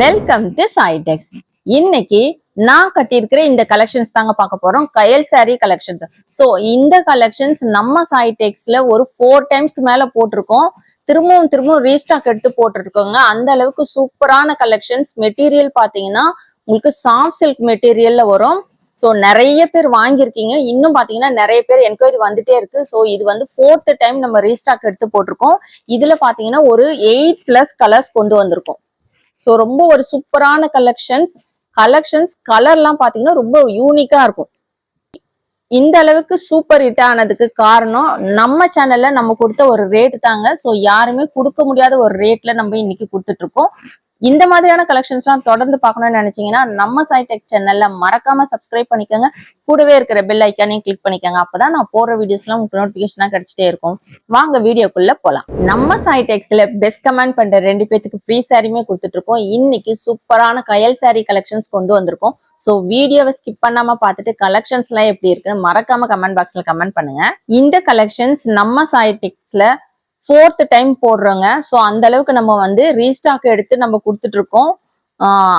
Welcome to சாய்டெக்ஸ் இன்னைக்கு நான் கட்டியிருக்கிற இந்த கலெக்ஷன்ஸ் தாங்க பார்க்க போறோம். கயல் சாரி கலெக்ஷன்ஸ் ஸோ இந்த கலெக்ஷன்ஸ் நம்ம சாய்டெக்ஸ்ல ஒரு ஃபோர் டைம்ஸ்க்கு மேல போட்டிருக்கோம். திரும்பவும் திரும்பவும் ரீஸ்டாக் எடுத்து போட்டிருக்கோங்க. அந்த அளவுக்கு சூப்பரான கலெக்ஷன்ஸ் மெட்டீரியல் பார்த்தீங்கன்னா உங்களுக்கு சாஃப்ட் சில்க் மெட்டீரியல்ல வரும். ஸோ நிறைய பேர் வாங்கியிருக்கீங்க. இன்னும் பார்த்தீங்கன்னா நிறைய பேர் என்கொயரி வந்துட்டே இருக்கு. ஸோ இது வந்து ஃபோர்த் டைம் நம்ம ரீஸ்டாக் எடுத்து போட்டிருக்கோம். இதில் பார்த்தீங்கன்னா ஒரு எயிட் பிளஸ் கலர்ஸ் கொண்டு வந்திருக்கோம். ஸோ ரொம்ப ஒரு சூப்பரான கலெக்ஷன்ஸ் கலெக்ஷன்ஸ் கலர்லாம் பாத்தீங்கன்னா ரொம்ப யூனிக்கா இருக்கும். இந்த அளவுக்கு சூப்பர் ஹிட் ஆனதுக்கு காரணம் நம்ம சேனல்ல நம்ம கொடுத்த ஒரு ரேட் தாங்க. ஸோ யாருமே கொடுக்க முடியாத ஒரு ரேட்ல நம்ம இன்னைக்கு கொடுத்துட்டு இருக்கோம். இந்த மாதிரியான கலெக்ஷன்ஸ்லாம் தொடர்ந்து பார்க்கணும்னு நினைச்சீங்கன்னா நம்ம சைடெக் சேனல்ல மறக்காம சப்ஸ்கிரைப் பண்ணிக்கோங்க. கூடவே இருக்கிற பெல் ஐக்கானையும் கிளிக் பண்ணிக்கோங்க. அப்பதான் நான் போடுற வீடியோஸ்லாம் உங்களுக்கு நோட்டிபிகேஷனா கிடைச்சிட்டே இருக்கும். வாங்க வீடியோக்குள்ள போலாம். நம்ம சைடெக்ஸ்ல பெஸ்ட் கமெண்ட் பண்ற ரெண்டு பேத்துக்கு ஃப்ரீ சாரியுமே கொடுத்துட்டு இருக்கோம் இன்னைக்கு சூப்பரான கயல் சாரி கலெக்ஷன்ஸ் கொண்டு வந்திருக்கோம். ஸோ வீடியோவை ஸ்கிப் பண்ணாம பார்த்துட்டு கலெக்ஷன்ஸ் எல்லாம் எப்படி இருக்குன்னு மறக்காம கமெண்ட் பாக்ஸ்ல கமெண்ட் பண்ணுங்க. இந்த கலெக்ஷன்ஸ் நம்ம சைடெக்ஸ்ல ஃபோர்த் டைம் போடுறோங்க. ஸோ அந்த அளவுக்கு நம்ம வந்து ரீஸ்டாக் எடுத்து நம்ம கொடுத்துட்டு இருக்கோம்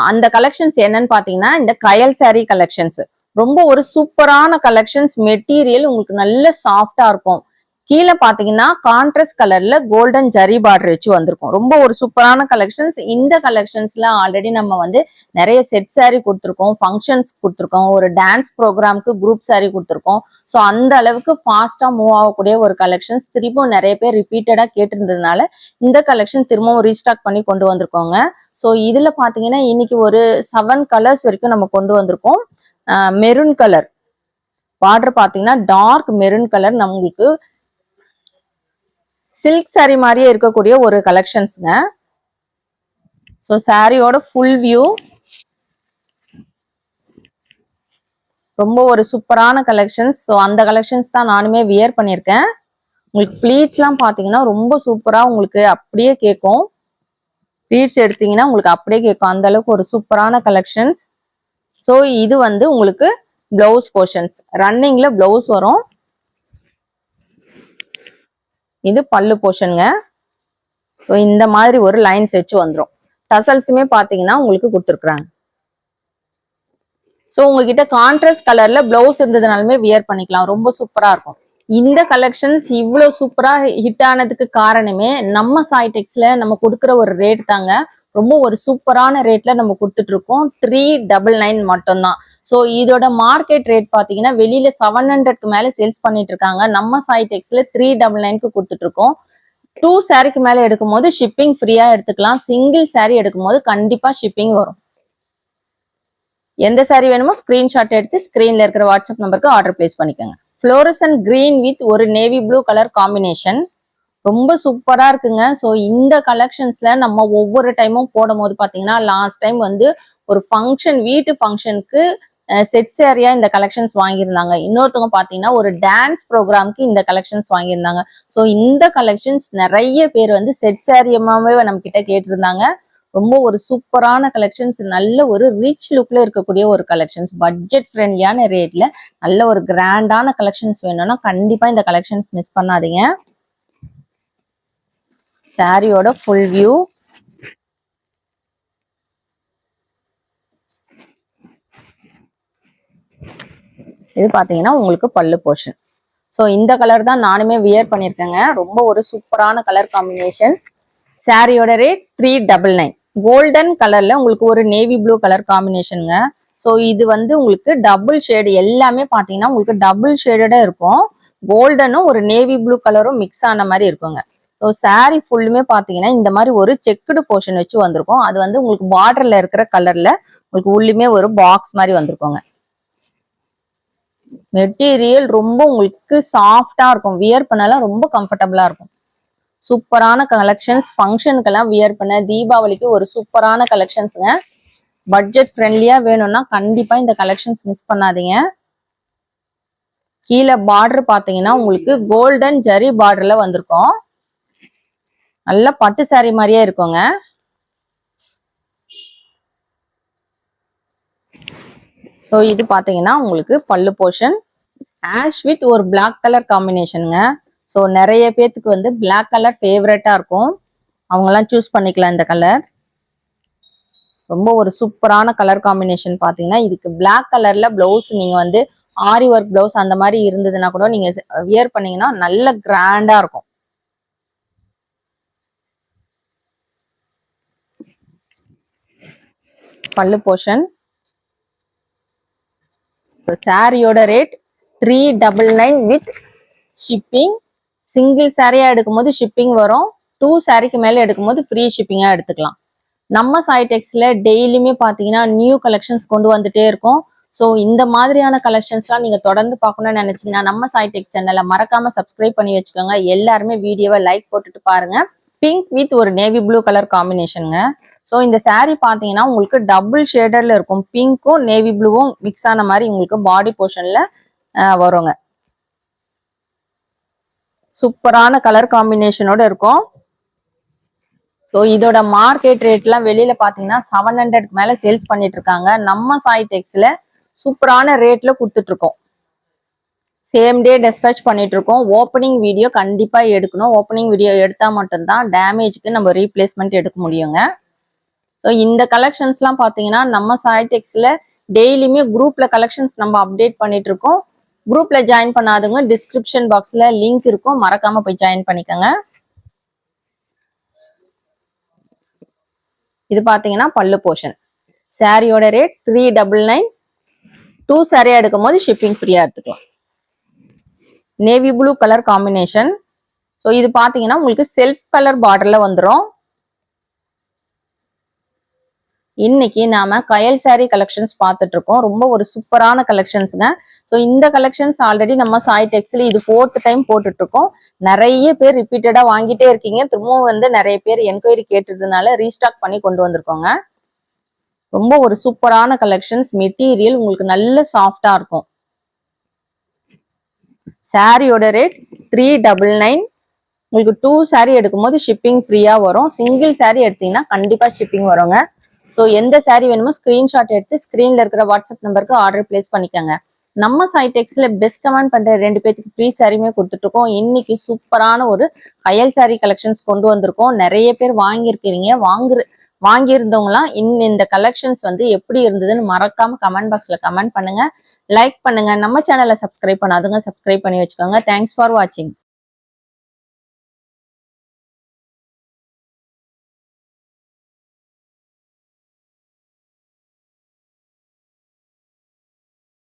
அந்த கலெக்ஷன்ஸ் என்னன்னு பார்த்தீங்கன்னா இந்த கயல் saree கலெக்ஷன்ஸ் ரொம்ப ஒரு சூப்பரான கலெக்ஷன்ஸ் மெட்டீரியல் உங்களுக்கு நல்ல சாஃப்டா இருக்கும். கீழே பாத்தீங்கன்னா கான்ட்ராஸ்ட் கலர்ல கோல்டன் ஜரி பார்டர் வச்சு வந்திருக்கும். ரொம்ப ஒரு சூப்பரான கலெக்ஷன்ஸ் இந்த கலெக்ஷன்ஸ்ல ஆல்ரெடி நம்ம வந்து நிறைய செட் சாரி கொடுத்துருக்கோம் ஃபங்க்ஷன்ஸ் கொடுத்துருக்கோம் ஒரு டான்ஸ் ப்ரோக்ராம்க்கு குரூப் சாரி கொடுத்துருக்கோம். ஸோ அந்த அளவுக்கு ஃபாஸ்டா மூவ் ஆகக்கூடிய ஒரு கலெக்ஷன்ஸ் திரும்பவும் நிறைய பேர் ரிப்பீட்டடா கேட்டிருந்ததுனால இந்த கலெக்ஷன் திரும்பவும் ரீஸ்டாக் பண்ணி கொண்டு வந்திருக்கோங்க. ஸோ இதுல பாத்தீங்கன்னா இன்னைக்கு ஒரு செவன் கலர்ஸ் வரைக்கும் நம்ம கொண்டு வந்திருக்கோம். மெரூன் கலர் பார்டர் பாத்தீங்கன்னா டார்க் மெரூன் கலர் நம்மளுக்கு சில்க் saree மாதிரியே இருக்கக்கூடிய ஒரு கலெக்ஷன்ஸ்ங்க ஸோ சாரியோட ஃபுல் வியூ ரொம்ப ஒரு சூப்பரான கலெக்ஷன்ஸ் ஸோ அந்த கலெக்ஷன்ஸ் தான் நானுமே வியர் பண்ணியிருக்கேன். உங்களுக்கு ப்ளீட்ஸ்லாம் பார்த்தீங்கன்னா ரொம்ப சூப்பராக உங்களுக்கு அப்படியே கேட்கும். ப்ளீட்ஸ் எடுத்தீங்கன்னா உங்களுக்கு அப்படியே கேட்கும். அந்த அளவுக்கு ஒரு சூப்பரான கலெக்ஷன்ஸ் ஸோ இது வந்து உங்களுக்கு ப்ளவுஸ் போர்ஷன்ஸ் ரன்னிங்கில் ப்ளவுஸ் வரும். இது பல்லு போர்ஷனுங்க. ஸோ இந்த மாதிரி ஒரு லைன்ஸ் வச்சு வந்துடும் டசல்ஸுமே பார்த்தீங்கன்னா உங்களுக்கு கொடுத்துருக்குறாங்க. ஸோ உங்ககிட்ட கான்ட்ராஸ்ட் கலர்ல பிளவுஸ் இருந்ததுனாலுமே வியர் பண்ணிக்கலாம். ரொம்ப சூப்பரா இருக்கும். இந்த கலெக்ஷன்ஸ் இவ்வளோ சூப்பரா ஹிட் ஆனதுக்கு காரணமே நம்ம சாய்டெக்ஸ்ல நம்ம கொடுக்குற ஒரு ரேட் தாங்க. ரொம்ப ஒரு சூப்பரான ரேட்ல நம்ம கொடுத்துட்டு இருக்கோம். த்ரீ டபுள் நைன் மட்டும்தான். ஸோ இதோட மார்க்கெட் ரேட் பார்த்தீங்கன்னா வெளியில செவன் ஹண்ட்ரட்க்கு மேலே சேல்ஸ் பண்ணிட்டு இருக்காங்க. நம்ம சாய்டெக்ஸ்ல த்ரீ டபுள் நைன்க்கு கொடுத்துட்டு இருக்கோம் டூ சாரிக்கு மேலே எடுக்கும் போது ஷிப்பிங் ஃப்ரீயா எடுத்துக்கலாம். சிங்கிள் saree எடுக்கும்போது கண்டிப்பா ஷிப்பிங் வரும். எந்த சாரி வேணுமோ ஸ்கிரீன்ஷாட் எடுத்து ஸ்கிரீன்ல இருக்கிற வாட்ஸ்அப் நம்பருக்கு ஆர்டர் பிளேஸ் பண்ணிக்கோங்க. ஃப்ளோரசன் கிரீன் வித் ஒரு நேவி ப்ளூ கலர் காம்பினேஷன் ரொம்ப சூப்பரா இருக்குங்க. ஸோ இந்த கலெக்ஷன்ஸ்ல நம்ம ஒவ்வொரு டைமும் போடும் போது பாத்தீங்கன்னா லாஸ்ட் டைம் வந்து ஒரு ஃபங்க்ஷன் வீட்டு ஃபங்க்ஷனுக்கு செட் சேரியா இந்த கலெக்ஷன்ஸ் வாங்கியிருந்தாங்க. இன்னொருத்தவங்க பார்த்தீங்கன்னா ஒரு டான்ஸ் ப்ரோக்ராம்க்கு இந்த கலெக்ஷன்ஸ் வாங்கியிருந்தாங்க. ஸோ இந்த கலெக்ஷன்ஸ் நிறைய பேர் வந்து செட் சேரியமாவே நம்ம கிட்ட கேட்டிருந்தாங்க. ரொம்ப ஒரு சூப்பரான கலெக்ஷன்ஸ் நல்ல ஒரு ரிச் லுக்ல இருக்கக்கூடிய ஒரு கலெக்ஷன்ஸ் பட்ஜெட் ஃப்ரெண்ட்லியான ரேட்ல நல்ல ஒரு கிராண்டான கலெக்ஷன்ஸ் வேணும்னா கண்டிப்பா இந்த கலெக்ஷன்ஸ் மிஸ் பண்ணாதீங்க. சாரியோட ஃபுல் வியூ இது பாத்தீங்கன்னா உங்களுக்கு பல்லு போர்ஷன் ஸோ இந்த கலர் தான் நானுமே வியர் பண்ணியிருக்கேங்க ரொம்ப ஒரு சூப்பரான கலர் காம்பினேஷன் சாரியோட rate three double nine golden கலர்ல உங்களுக்கு ஒரு நேவி ப்ளூ கலர் காம்பினேஷனுங்க ஸோ இது வந்து உங்களுக்கு டபுள் ஷேடு எல்லாமே பார்த்தீங்கன்னா உங்களுக்கு டபுள் ஷேடடா இருக்கும். கோல்டனும் ஒரு நேவி ப்ளூ கலரும் மிக்ஸ் ஆன மாதிரி இருக்குங்க. ஸோ saree ஃபுல்லுமே பார்த்தீங்கன்னா இந்த மாதிரி ஒரு செக்குடு போர்ஷன் வச்சு வந்திருக்கும். அது வந்து உங்களுக்கு பார்டரில் இருக்கிற கலர்ல உங்களுக்கு உள்ளுமே ஒரு பாக்ஸ் மாதிரி வந்திருக்கோங்க. மெட்டீரியல் ரொம்ப உங்களுக்கு சாஃப்டா இருக்கும். வியர் பண்ணலாம் ரொம்ப கம்ஃபர்டபுளா இருக்கும். சூப்பரான கலெக்ஷன்ஸ் ஃபங்க்ஷனுக்கெல்லாம் வியர் பண்ண. தீபாவளிக்கு ஒரு சூப்பரான கலெக்ஷன்ஸுங்க பட்ஜெட் ஃப்ரெண்ட்லியா வேணும்னா கண்டிப்பா இந்த கலெக்ஷன்ஸ் மிஸ் பண்ணாதீங்க. கீழே பார்டர் பார்த்தீங்கன்னா உங்களுக்கு கோல்டன் ஜரி பார்டர்ல வந்திருக்கும். நல்ல பட்டு சாரி மாதிரியே இருக்குங்க. ஸோ இது பார்த்தீங்கன்னா உங்களுக்கு பல்லு போர்ஷன் ஆஷ் வித் ஒரு பிளாக் கலர் காம்பினேஷனுங்க ஸோ நிறைய பேர்த்துக்கு வந்து பிளாக் கலர் ஃபேவரட்டாக இருக்கும். அவங்கெல்லாம் சூஸ் பண்ணிக்கலாம் இந்த கலர் ரொம்ப ஒரு சூப்பரான கலர் காம்பினேஷன் பார்த்தீங்கன்னா இதுக்கு பிளாக் கலரில் ப்ளவுஸ் நீங்கள் வந்து ஆரி ஒர்க் ப்ளவுஸ் அந்த மாதிரி இருந்ததுன்னா கூட நீங்கள் வியர் பண்ணீங்கன்னா நல்ல கிராண்டாக இருக்கும். பல்லு போர்ஷன் சாரியோட rate three double nine with shipping single சாரியா எடுக்கும்போது ஷிப்பிங் வரும். டூ சாரிக்கு மேல எடுக்கும்போது ஃப்ரீ ஷிப்பிங்கா எடுத்துக்கலாம். நம்ம சாய்டெக்ஸ்ல டெய்லியுமே பாத்தீங்கன்னா நியூ கலெக்ஷன்ஸ் கொண்டு வந்துட்டே இருக்கும். ஸோ இந்த மாதிரியான கலெக்ஷன்ஸ்லாம் நீங்க தொடர்ந்து பார்க்கணும்னு நினைச்சீங்கன்னா நம்ம சாய்டெக் சேனலை மறக்காம சப்ஸ்கிரைப் பண்ணி வச்சுக்கோங்க. எல்லாருமே வீடியோவை லைக் போட்டுட்டு பாருங்க. பிங்க் வித் ஒரு நேவி ப்ளூ கலர் காம்பினேஷனுங்க ஸோ இந்த சாரீ பாத்தீங்கன்னா உங்களுக்கு டபுள் ஷேடர்ல இருக்கும். பிங்க்கும் நேவி ப்ளூவும் மிக்ஸ் ஆன மாதிரி உங்களுக்கு பாடி போர்ஷன்ல வருங்க. சூப்பரான கலர் காம்பினேஷனோட இருக்கும். ஸோ இதோட மார்க்கெட் ரேட்லாம் வெளியில பாத்தீங்கன்னா செவன் ஹண்ட்ரட்க்கு மேல சேல்ஸ் பண்ணிட்டு இருக்காங்க. நம்ம சாய் டெக்ஸ்ல சூப்பரான ரேட்ல கொடுத்துட்டு இருக்கோம். சேம் டே டெஸ்பேச் பண்ணிட்டு இருக்கோம். ஓப்பனிங் வீடியோ கண்டிப்பா எடுக்கணும். ஓப்பனிங் வீடியோ எடுத்தா மட்டும்தான் டேமேஜ்க்கு நம்ம ரீப்ளேஸ்மெண்ட் எடுக்க முடியுங்க. ஸோ இந்த கலெக்ஷன்ஸ்லாம் பார்த்தீங்கன்னா நம்ம சாய்டெக்ஸில் டெய்லியுமே குரூப்பில் கலெக்ஷன்ஸ் நம்ம அப்டேட் பண்ணிட்டு இருக்கோம். குரூப்ல ஜாயின் பண்ணாதவங்க டிஸ்கிரிப்ஷன் பாக்ஸ்ல லிங்க் இருக்கும். மறக்காம போய் ஜாயின் பண்ணிக்கோங்க. இது பாத்தீங்கன்னா பல்லு போர்ஷன் சாரியோட rate three double nine two சாரியா எடுக்கும் போது ஷிப்பிங் ஃப்ரீயா எடுத்துக்கலாம். Navy blue colour combination so இது பாத்தீங்கன்னா உங்களுக்கு செல்ஃப் கலர் பார்டர்ல வந்துடும் இன்னைக்கு நாம கயல் சாரி கலெக்ஷன்ஸ் பார்த்துட்டு இருக்கோம் ரொம்ப ஒரு சூப்பரான கலெக்ஷன்ஸ்ங்க ஸோ இந்த கலெக்ஷன்ஸ் ஆல்ரெடி நம்ம சாய் டெக்ஸ்ல இது ஃபோர்த் டைம் போட்டுட்டு இருக்கோம் நிறைய பேர் ரிப்பீட்டடா வாங்கிட்டே இருக்கீங்க. திரும்பவும் வந்து நிறைய பேர் என்கொயரி கேட்டதுனால ரீஸ்டாக் பண்ணி கொண்டு வந்திருக்கோங்க. ரொம்ப ஒரு சூப்பரான கலெக்ஷன்ஸ் மெட்டீரியல் உங்களுக்கு நல்ல சாஃப்டா இருக்கும். சாரியோட ரேட் த்ரீ டபுள் நைன் உங்களுக்கு டூ சாரி எடுக்கும்போது ஷிப்பிங் ஃப்ரீயா வரும். சிங்கிள் சாரி எடுத்தீங்கன்னா கண்டிப்பா ஷிப்பிங் வருங்க. ஸோ எந்த சாரீ வேணுமோ ஸ்கிரீன்ஷாட் எடுத்து ஸ்க்ரீன்ல இருக்கிற வாட்ஸ்அப் நம்பருக்கு ஆர்டர் பிளேஸ் பண்ணிக்கோங்க. நம்ம சைடெக்ஸ்ல பெஸ்ட் கமெண்ட் பண்ற ரெண்டு பேத்துக்கு ஃப்ரீ சாரியுமே கொடுத்துட்டு இருக்கோம் இன்னைக்கு சூப்பரான ஒரு கயல் சாரி கலெக்ஷன்ஸ் கொண்டு வந்திருக்கோம். நிறைய பேர் வாங்கியிருக்கிறீங்க. வாங்குற வாங்கியிருந்தவங்களாம் இன் இந்த கலெக்ஷன்ஸ் வந்து எப்படி இருந்ததுன்னு மறக்காம கமெண்ட் பாக்ஸ்ல கமெண்ட் பண்ணுங்க. லைக் பண்ணுங்க. நம்ம சேனலை சப்ஸ்கிரைப் பண்ணாதுங்க. சப்ஸ்கிரைப் பண்ணி வச்சுக்கோங்க. தேங்க்ஸ் ஃபார் வாட்சிங்